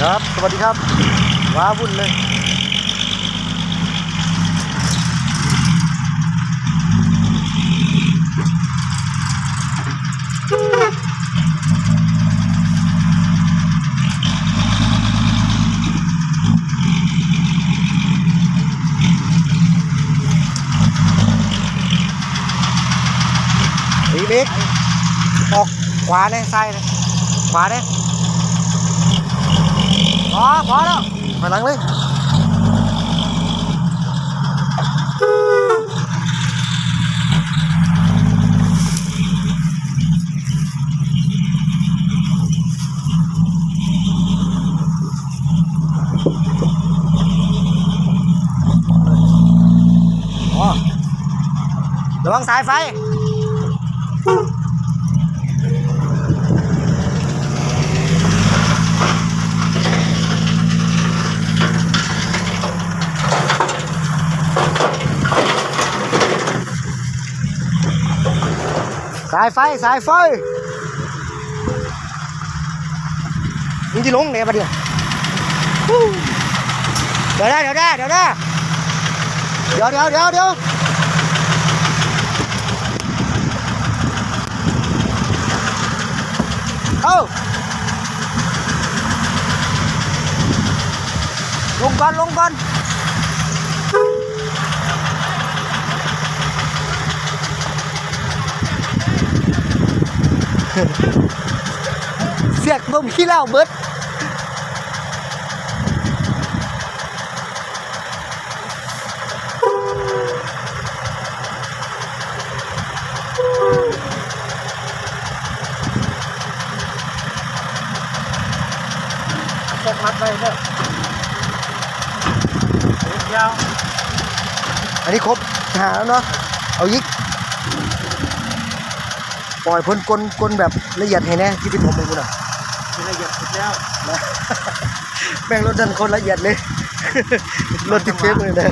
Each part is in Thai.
ครับ สวัสดีครับ ว้าวุ่นเลยอีบิ๊กออกขวาเนี่ยซ้ายเนี่ยขวาเนี่ย พอพอแล้วไปหลังเลยอ๋อระวังสายไฟสายไฟสายไฟมึงจะลงไหนปะเดี๋ยวฮู้เดี๋ยวได้เดี๋ยวได้เดี๋ยวได้เดี๋ยวเดี๋ยวเดี๋ยวเดี๋ยวเอ้าลงก่อนลงก่อน เสียกนมขี้เหล้าเบิดเสียกมัดไปเด้อยาว อันนี้ครบหาแล้วเนาะ เอายิกป ล่อยพ้นกลกลแบบละเอียดให้แน่ที่ที่ผมเป็นคุณอะละเอียดสุดแล้วนะแม่งรถดันคนละเอียดเลยรถติดเฟซเลยนะ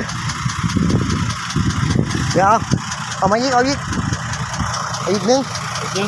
เดี๋ยวเอาเอามาอีกเอาอีกเอาอีกนึงจริง